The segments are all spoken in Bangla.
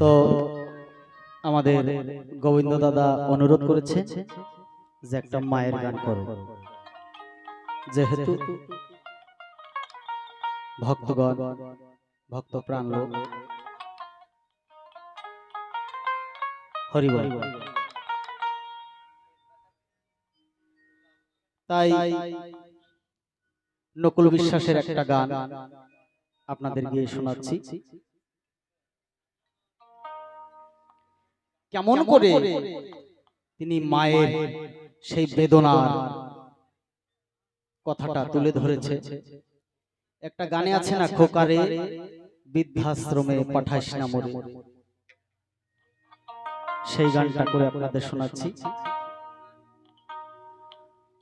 তো আমাদের গোবিন্দ দাদা অনুরোধ করেছে যে একটা মায়ের গান করো। যেহেতু ভক্তগণ ভক্ত প্রাণ লোক, হরিবল। তাই নকুল বিশ্বাসের একটা গান আপনাদের গিয়ে শোনাচ্ছি। কেমন করে তিনি মায়ের সেই বেদনার কথাটা তুলে ধরেছে। একটা গানে আছে না খোকারে? বৃদ্ধাশ্রমে পাঠাইস না মরে। সেই গানটা করে আপনাদের শোনাচ্ছি।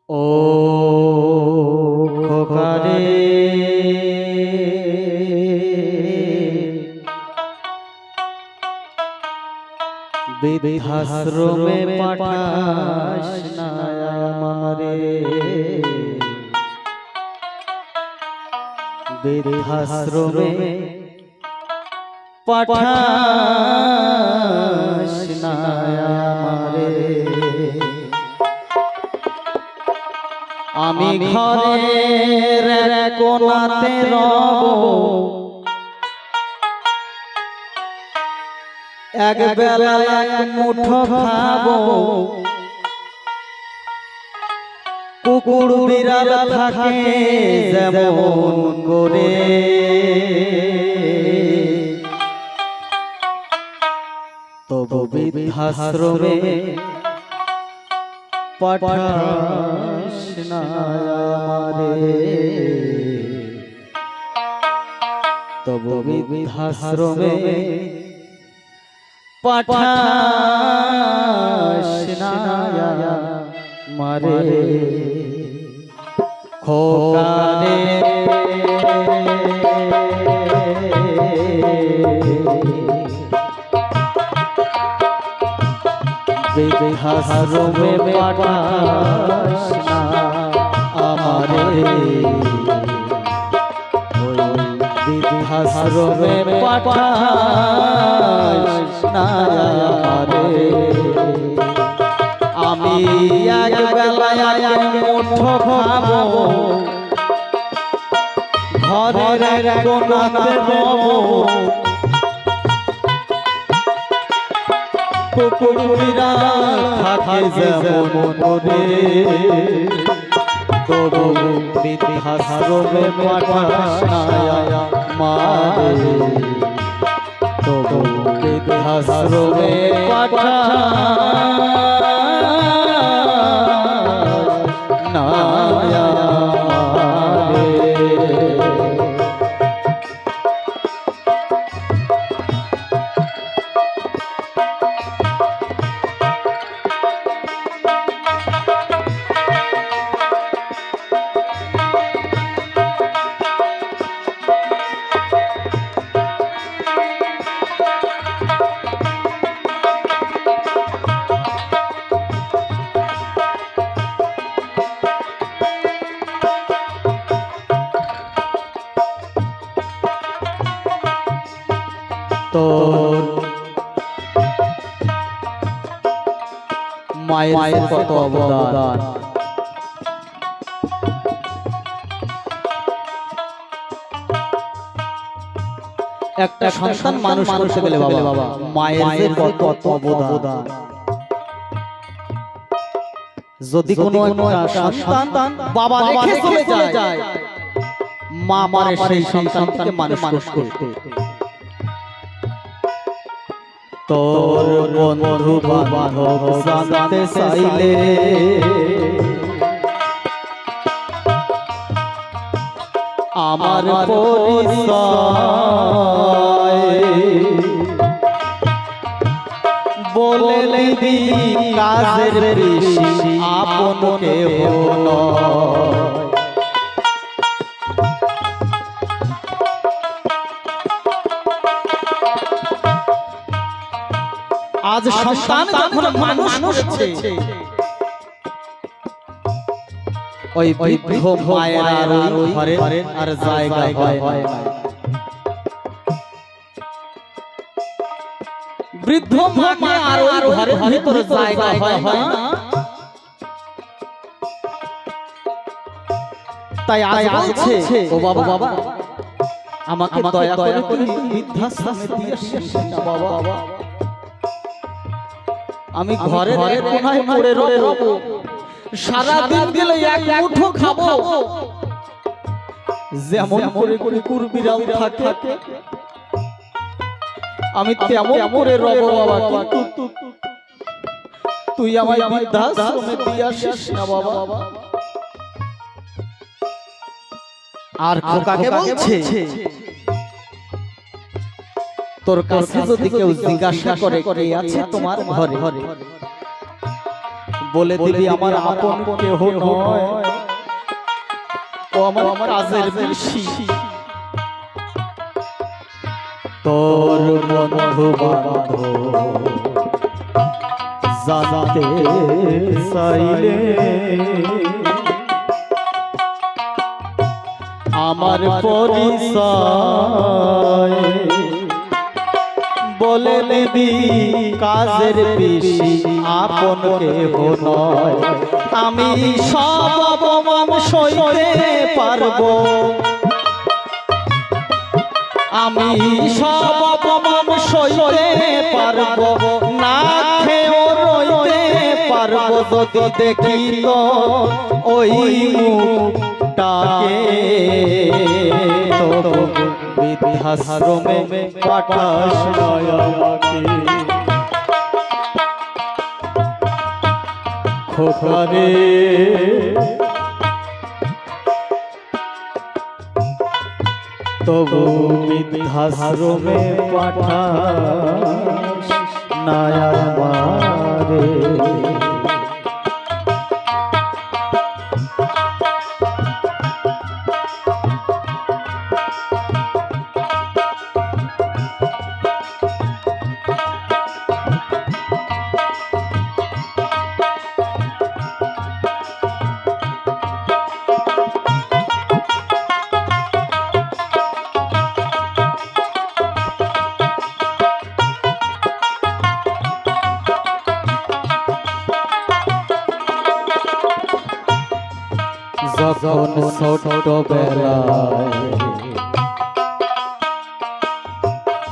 ও বৃদ্ধাশ্রমে পাঠাস না আমারে। বৃদ্ধাশ্রমে পাঠাস না আমারে। আমি ঘরের কোনাতে রব। এক বেলা এক মুঠো খাব। কুকুর বিড়াল থাকে যেমন করে। তবু বৃদ্ধাশ্রমে পাঠাস না তবু বৃদ্ধাশ্রমে পাঠাস না। মারে। খোকারে। বৃদ্ধাশ্রমে পাঠাস না আমারে। বৃদ্ধাশ্রমে পাঠাস আমারে আমি এক বেলায় মুঠো খাব ঘরের কোনাতে রবো কুকুরিরা থাকে যেমন করে তবু বৃদ্ধাশ্রমে পাঠাস না মারে তবু বৃদ্ধাশ্রমে পাঠাস মায়ের কত অবদান। একটা সন্তান মানুষ করতে গেলে বাবা মায়ের কত অবদান। যদি কোনো সন্তান বাবা রেখে চলে যায় মা মানে সেই সন্তানকে মানুষ করতে। তোর বন্ধু বান্ধব জানতে চাইলে। আমার বলে দিদি কাজের বেশি আপন নয়। আজ সন্তান যখন মানুষ হচ্ছে ওই বৃদ্ধ মায়ের আর ওই ঘরে আর জায়গা হয় না। বৃদ্ধ মাকে আর ওই ঘরের ভিতরে জায়গা হয় হয় না। তাই আজ বলছে ও বাবা বাবা আমাকে দয়া করে তুমি বৃদ্ধাশ্রমে দিয়ে না বাবা। আমি ঘরে ঘরে কোনায় পড়ে রব। সারা দিন গেলে এক মুঠো খাব। যেমন করে কুকুর বিড়াল থাকে। আমি তেমন করে রব বাবা। কিন্তু তুই আমায় বৃদ্ধাশ্রমে দিয়ে আসিস না বাবা। আর খোকাকে বলছে তোর কাছে যদি কেউ জিজ্ঞাসা করে কে আছে তোমার ঘরে? ঘরে? বলে দিবি আমার আপন কেহ নয়। ও আমার কাজের বেশি তোর বন্ধু বান্ধব জানাতে চাইলে। আমার পরিচয়। বলে দিবি, কাজের বেশি আপন কেহ নয়। আমি সব অপমান সইতে পারব। আমি সব অপমান সইতে পারব। না খেয়েও রইতে পারব যদি দেখি তো। ওই মুখটাকে তবু বৃদ্ধাশ্রমে পাঠাস খোকারে তবু বৃদ্ধাশ্রমে পাঠাস মারে।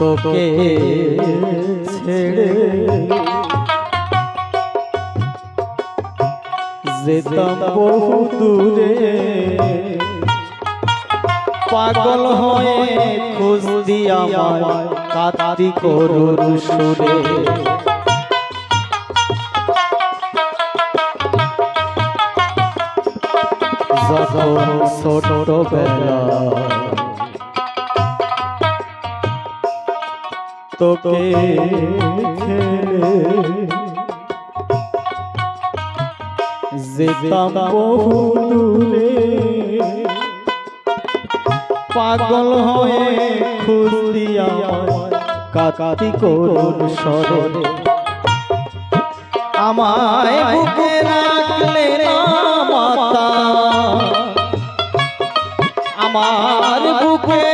তোকে ছেড়ে যেতাম বহু দূরে। পাগল হয়ে খোঁজ দিয়া আমায় কাতি করুর সুরে। ছোট বেলা তোকে ছেড়ে যেতাম বহু দূরে। পাগল হয়ে কাকাতি করুন সরে আমায় বুকে রাখলে না মাতা আমার বুকে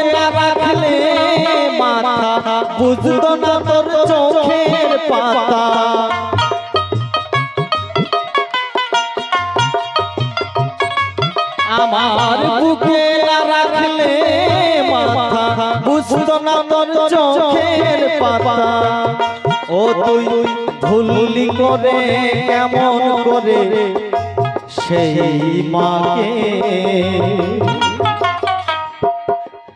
বুঝতো না তোর চোখের পাতা। আমার বুকে না রাখলে মাথা। বুঝতো না তোর চোখের পাতা। ও তুই ভুললি করে কেমন করে সেই মাকে?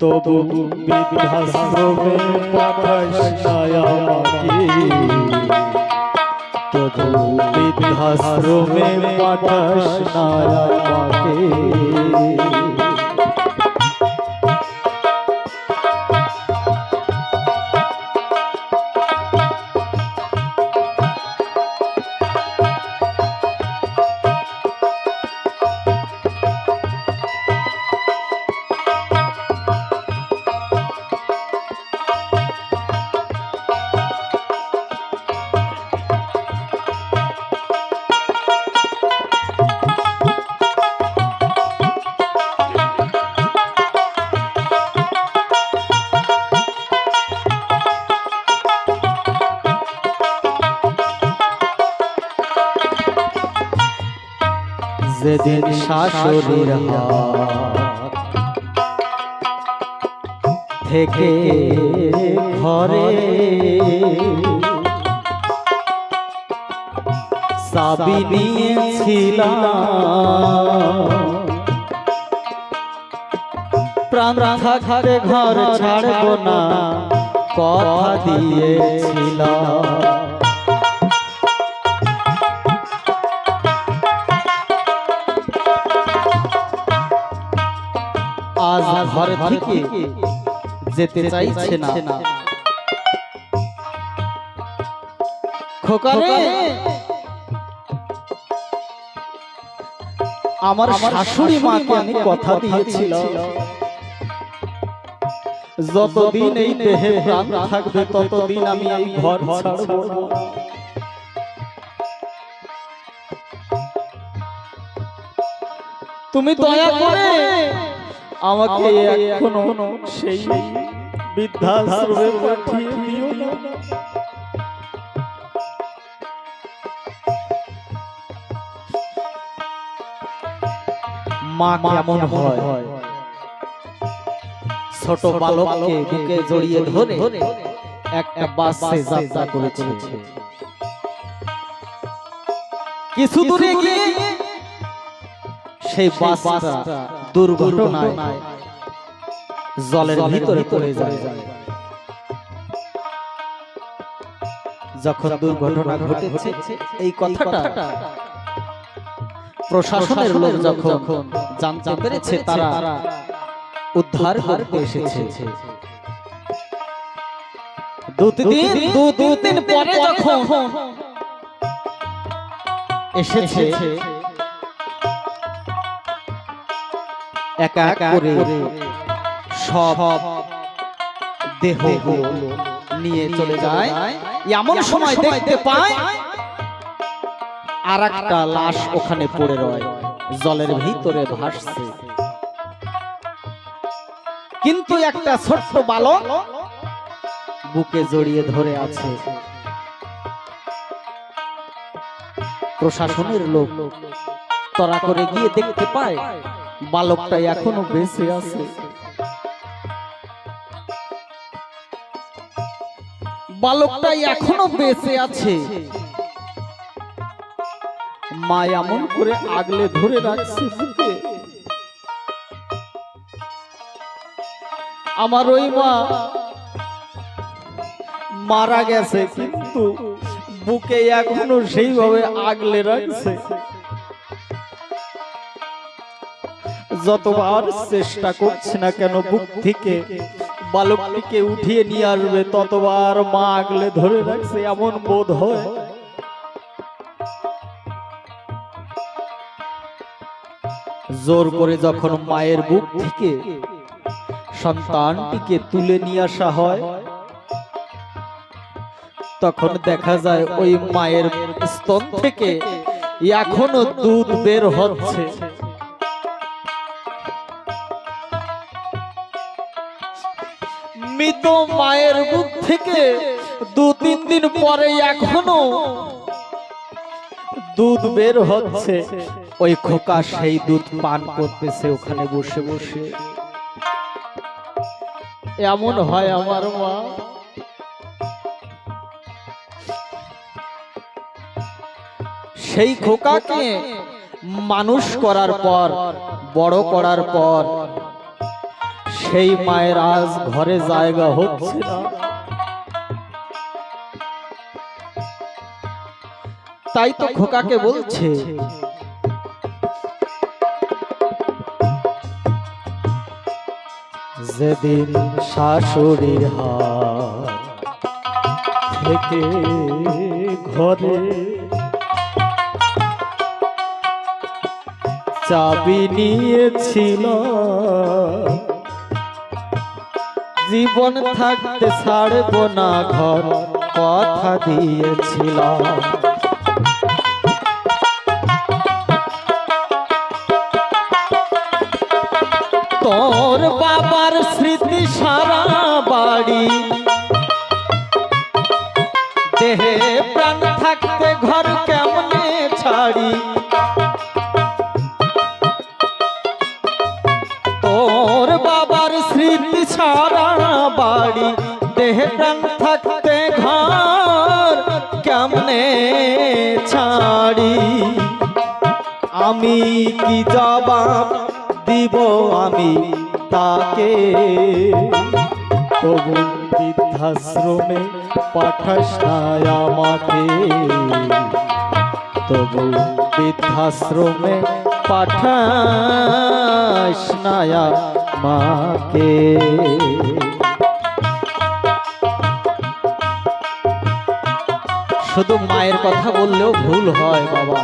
তবু বৃদ্ধাশ্রমে পাঠাস না আমাকে তবু বৃদ্ধাশ্রমে পাঠাস না আমাকে শাশুড়ির থেকে ঘরে চাবি নিয়েছিলাম। প্রাণ থাকতে ঘর ছাড়ব না কথা দিয়েছিলাম। ঘর থেকে যেতে চাইছে না। খোকারে আমার শাশুড়ি মাকে আমি কথা দিয়েছিলাম। যতদিন এই দেহে প্রাণ থাকবে ততদিন আমি এই ঘর ছাড়বো তুমি দয়া করে আমাকে এখনও সেই বৃদ্ধাশ্রমে পাঠিয়ে দিও না। মা কেমন হয়? ছোট বালককে বুকে জড়িয়ে ধরে একটা বাসে যাত্রা করেছে। কিছু দূরে গিয়ে সেই বাসটা দুর্ঘটনায় জলের ভিতরে পড়ে যায়। যখন দুর্ঘটনা ঘটেছে এই কথাটা প্রশাসনের লোক যখন জানতে পেরেছে তারা উদ্ধার করতে এসেছে। দু তিন দু দু দিন পরে যখন এসেছে একা একা করে সব দেহ নিয়ে চলে যায়। এমন সময় দেখতে পায় আর একটা লাশ ওখানে পড়ে রয়। জলের ভিতরে ভাসছে। কিন্তু একটা ছোট্ট বালক বুকে জড়িয়ে ধরে আছে। প্রশাসনের লোক তরা করে গিয়ে দেখতে পায় বালকটা এখনও বেঁচে আছে। বালকটা এখনও বেঁচে আছে। মা এমন করে আগলে ধরে রাখছে আমার ওই মা মারা গেছে কিন্তু বুকে এখনও সেইভাবে আগলে রাখছে। যতবার চেষ্টা করছে না কেন বুক থেকে বালকটিকে উঠিয়ে নিয়ে আসবে, ততবার মা আগলে ধরে রাখছে এমন বোধ হয়। জোর করে যখন মায়ের বুক থেকে সন্তানটিকে তুলে নিয়ে আসা হয়, তখন দেখা যায় ওই মায়ের স্তন থেকে এখনও দুধ বের হচ্ছে। মৃত মায়ের মুখ থেকে দু তিন দিন পরে এখনও দুধ বের হচ্ছে। ওই খোকা সেই দুধ পান করতেছে ওখানে বসে বসে। এমন হয় আমার মা। সেই খোকাকে মানুষ করার পর, বড় করার পর সেই মায়ের আজ ঘরে জায়গা হচ্ছে না। তাই তো খোকাকে বলছে যেদিন শাশুড়ির হাত থেকে ঘরে চাবি নিয়েছিল জীবন থাকতে ছাড়ব না ঘর কথা দিয়েছিলাম। তবু বৃদ্ধাশ্রমে পাঠাস আমাকে। তবু বৃদ্ধাশ্রমে পাঠাস না আমাকে। শুধু মায়ের কথা বললেও ভুল হয় বাবা।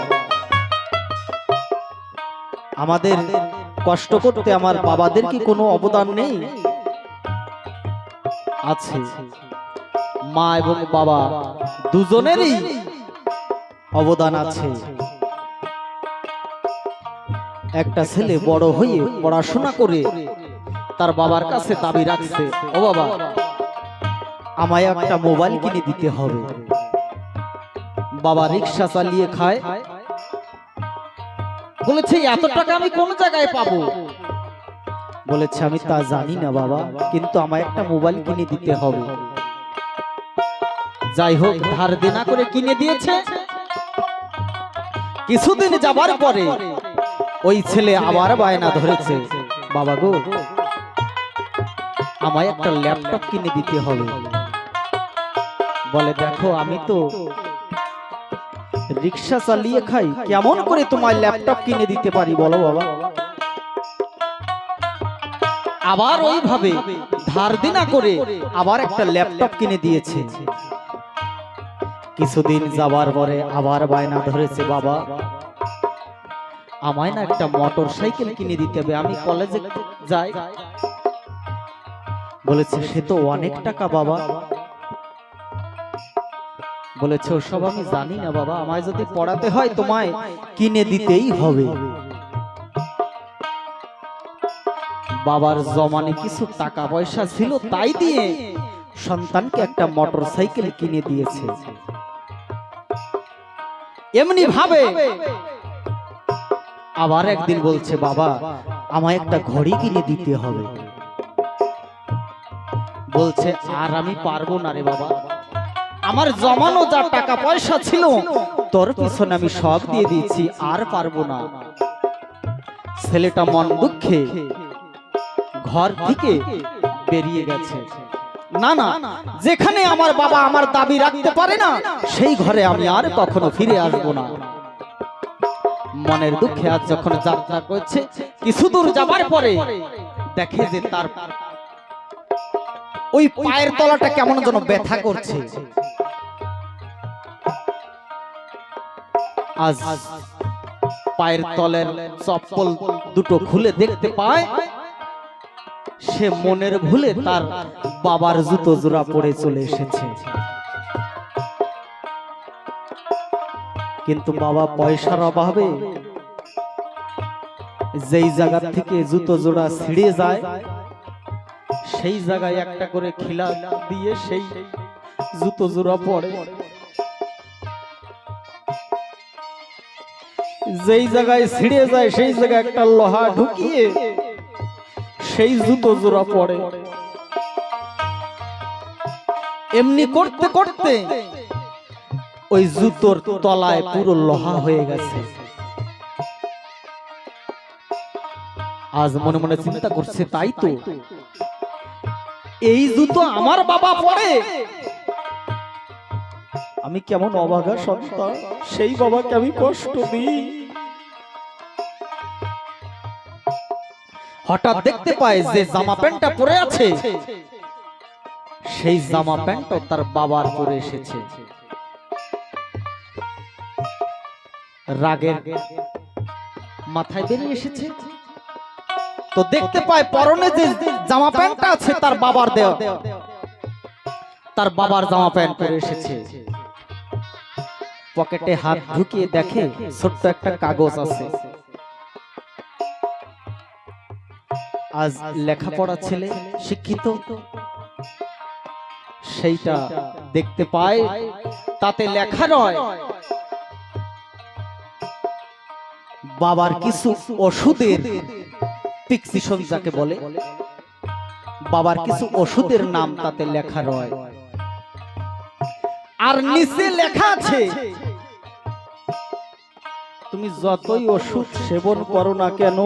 আমাদের কষ্ট করতে আমার বাবাদের কি কোনো অবদান নেই? আছে। মা এবং বাবা দুজনেরই অবদান আছে। একটা ছেলে বড় হয়ে পড়াশোনা করে তার বাবার কাছে দাবি রাখছে, ও বাবা, আমায় একটা মোবাইল কিনে দিতে হবে। বাবা রিক্সা চালিয়ে খায় বলেছে, এত টাকা আমি কোন জায়গায় পাবো? বলেছে, আমি তা জানি না বাবা, কিন্তু আমায় একটা মোবাইল কিনে দিতে হবে। যাই হোক, ধার দেনা করে কিনে দিয়েছে। কিছুদিন যাবার পরে ওই ছেলে আবার বায়না ধরেছে, বাবা গো, আমায় একটা ল্যাপটপ কিনে দিতে হবে। বলে, দেখো, আমি তো রিক্সা চালিয়ে খাই, কেমন করে তোমার ল্যাপটপ কিনে দিতে পারি বলো বাবা? আবার ওইভাবে ধার দিনা করে আবার একটা ল্যাপটপ কিনে দিয়েছে। কিছুদিন যাবার পরে আবার বায়না ধরেছে বাবা। আমায় না একটা মোটর সাইকেল কিনে দিতে হবে, আমি কলেজে যাই। বলেছে, সে তো অনেক টাকা বাবা। বলেছে, ওসব আমি জানি না বাবা, আমায় যদি পড়াতে হয় তোমায় কিনে দিতেই হবে। বাবার জমানে কিছু টাকা পয়সা ছিল তাই দিয়ে সন্তানকে একটা মোটর সাইকেল কিনে দিয়েছে। এমনি ভাবে আবার একদিন বলছে, বাবা, আমায় একটা ঘড়ি কিনে দিতে হবে। বলছে, আর আমি পারব না রে বাবা। আমার জমানো যা টাকা পয়সা ছিল তোর পিছনে আমি সব দিয়ে দিয়েছি আর পারব না। ছেলেটা মন দুঃখে ঘর থেকে বেরিয়ে গেছে। না না যেখানে আমার বাবা আমার দাবি রাখতে পারে না সেই ঘরে আমি আর কখনো ফিরে আসব না। মনের দুঃখে আজ যখন যাত্রা করছে কিছু দূর যাবার পরে দেখে যে তার ওই পায়ের তলাটা কেমন যেন ব্যথা করছে। আজ পায়ের তলের চপ্পল দুটো খুলে দেখতে পায়, সে মনের ভুলে তার বাবার জুতো জোড়া পরে চলে এসেছে। কিন্তু বাবা পয়সার অভাবে যেই জায়গা থেকে জুতো জোড়া ছিঁড়ে যায় সেই জায়গায় একটা করে খিলা দিয়ে সেই জুতো জোড়া পড়ে যেই জায়গায় ছিঁড়ে যায়, সেই জায়গায় একটা লোহা ঢুকিয়ে সেই জুতো জোড়া পড়ে এমনি করতে করতে ওই জুতোর তলায় পুরো লোহা হয়ে গেছে। আজ মনে মনে চিন্তা করছে, তাই তো? এই জুতো আমার বাবা পড়ে আমি কেমন অবাগা সন্তান সেই বাবাকে আমি কষ্ট দিই। হঠাৎ দেখতে পায় যে জামা প্যান্টটা পরে আছে। সেই জামা প্যান্টও তার বাবার পরে এসেছে। রাগের মাথায় বেরিয়ে এসেছে। তো দেখতে পায় পরনে যে জামা প্যান্টটা আছে, তার বাবার দেওয়া। তার বাবার জামা প্যান্ট পরে এসেছে। পকেটে হাত ঢুকিয়ে দেখে ছোট্ট একটা কাগজ আছে। আজ লেখাপড়া ছেলে, শিক্ষিত। সেইটা দেখতে পায়, তাতে লেখা নয়। বাবার কিছু ওষুধের প্রিসক্রিপশন যাকে বলে বাবার কিছু ওষুধের নাম তাতে লেখা রয়। আর নিচে লেখা আছে তুমি যতই ওষুধ সেবন করো না কেন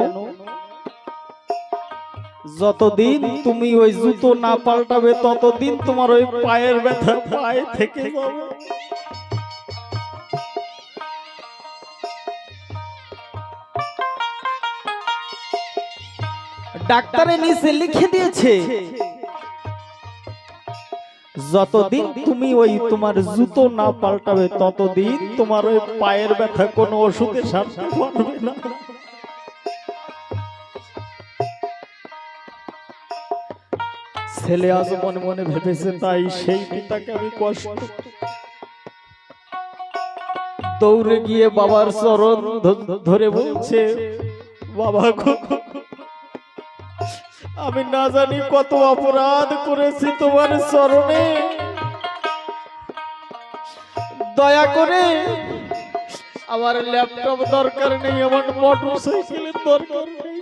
যতদিন তুমি ওই জুতো না পাল্টাবে ততদিন তোমার ওই পায়ের ব্যথা পায়ে থেকে যাবে। ডাক্তারে নিচে লিখে দিয়েছে যতদিন তুমি ওই তোমার জুতো না পাল্টাবে ততদিন তোমার ওই পায়ের ব্যথা কোনো ওষুধে সারতে পারবে না। ছেলে আজ মনে মনে ভেবেছে তাই সেই পিতাকে আমি কষ্ট দৌড়ে গিয়ে বাবার চরণ ধরে বলছে বাবা গো, আমি না জানি কত অপরাধ করেছি তোমার চরণে দয়া করে আমার ল্যাপটপ দরকার নেই, আমার মোটর সাইকেলের দরকার নেই।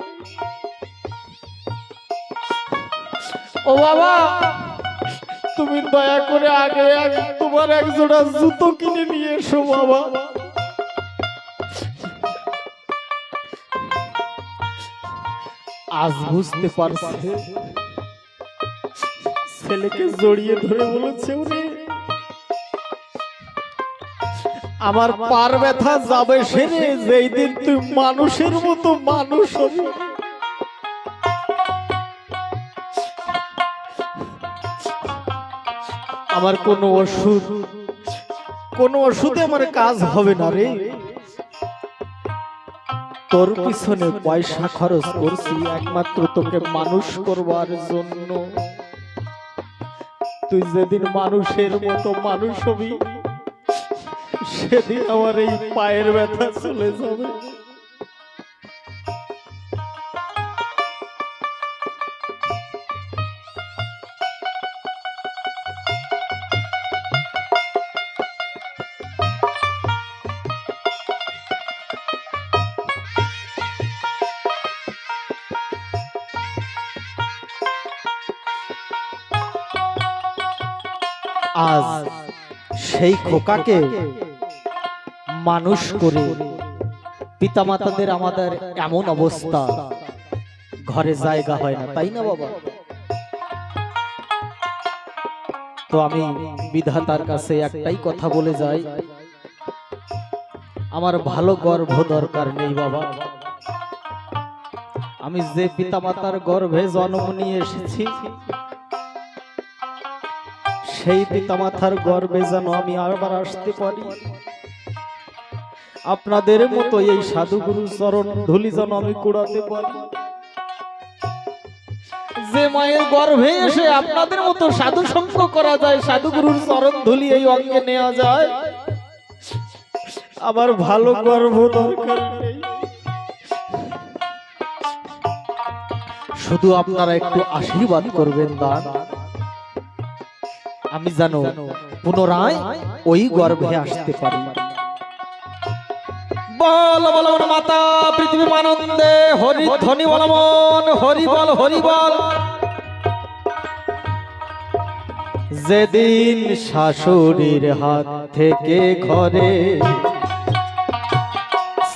ও বাবা, তুমি দয়া করে আগে আগে তোমার এক জোড়া জুতো কিনে নিয়ে এসো বাবা। আজ বুঝতে পারছে। ছেলেকে জড়িয়ে ধরে বলেছে উনি, আমার পার ব্যথা যাবে সেরে, যেই দিন তুই মানুষের মতো মানুষ হবি। আমার কোনো ওষুধ, কোনো ওষুধে আমার কাজ হবে না রে। তোর পিছনে পয়সা খরচ করছি একমাত্র তোকে মানুষ করবার জন্য। তুই যেদিন মানুষের মতো মানুষ হবি সেদিন আমার এই পায়ের ব্যথা চলে যাবে। সেই খোকাকে মানুষ করে পিতামাতাদের আমাদের এমন অবস্থা। ঘরে জায়গা হয় না তাই না বাবা? তো আমি বিধাতার কাছে একটাই কথা বলে যাই। আমার ভালো গর্ভ দরকার নেই বাবা। আমি যে পিতামাতার গর্ভে জন্ম নিয়ে এসেছি সেই পিতামাতার গর্বে যেন আমি আবার আসতে পারি। আপনাদের মতো এই সাধুগুরু চরণ ধুলি যেন আমি কুড়াতে পারি। যে মায়ের গর্ভে এসে আপনাদের মতো সাধু সঙ্গ করা যায়, সাধুগুরুর চরণ ধুলি এই অঙ্গে নেওয়া যায়। আবার ভালো গর্ভ দরকার শুধু আপনারা একটু আশীর্বাদ করবেন, দান। আমি জানো, পুনরায় ওই গর্ভে আসতে পারি। বল বল মন মাতা, পৃথিবী আনন্দে হরি ধ্বনি বল মন, হরি বল হরি বল। যেদিন শাশুড়ির হাত থেকে ঘরে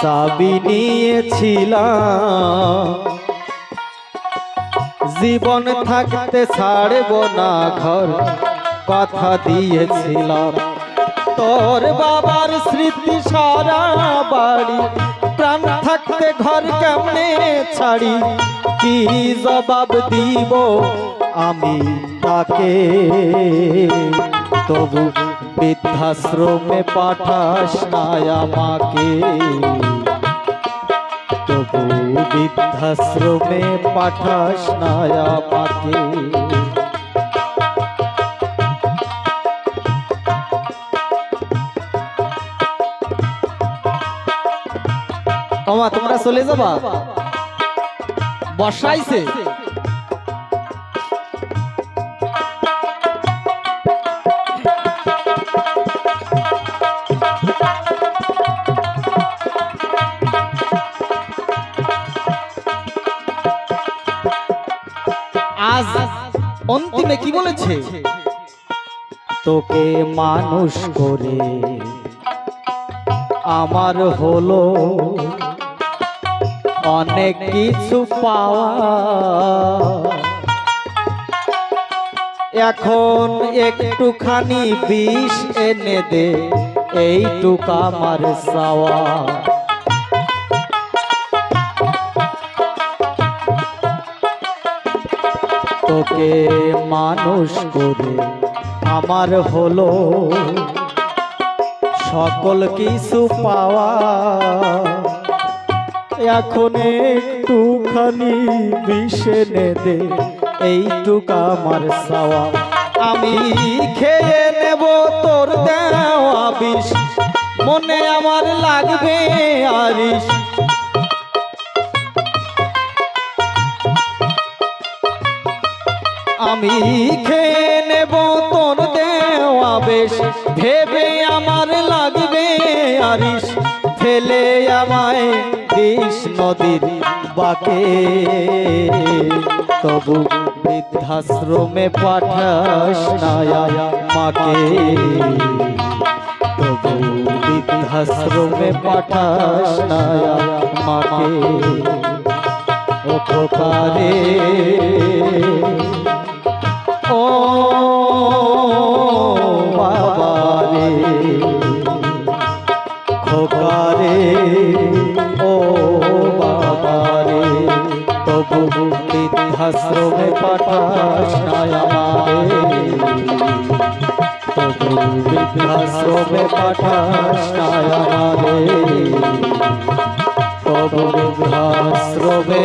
চাবি নিয়েছিলাম, জীবন থাকতে ছাড়ব না ঘর। কথা দিয়েছিলাম। তোর বাবার স্মৃতি সারা বাড়ি, প্রাণ থাকতে ঘর কেমনে ছাড়ি? কি জবাব দিব আমি তাকে? তবু বৃদ্ধাশ্রমে পাঠাস না আমাকে। তবু বৃদ্ধাশ্রমে পাঠাস না আমাকে। মামা তোমরা চলে যাবা? বসাইছে। আজ অন্তিমে কি বলেছে? তোকে মানুষ করে আমার হলো অনেক কিছু পাওয়া। এখন একটুখানি বিষ এনে দে, এইটুক আমার সাওয়া তোকে মানুষ করে আমার হলো সকল কিছু পাওয়া। এখন একটুখানি বিষে দে এইটুক আমার সাওয়া আমি খেয়ে নেব তোর দেওয়া বিষ, মনে আমার লাগবে আরিস আমি খেয়ে নেব তোর দেওয়া বেশ ভেবে আমার লাগবে আরিস ফেলে আমায় দিস নদীর বাকে। তবু বৃদ্ধাশ্রমে পাঠাস না মাকে। তবু বৃদ্ধাশ্রমে পাঠাস না মাকে। ও বৃদ্ধাশ্রমে পাঠাস না আমারে তবু বৃদ্ধাশ্রমে পাঠাস না আমারে তবু বৃদ্ধাশ্রমে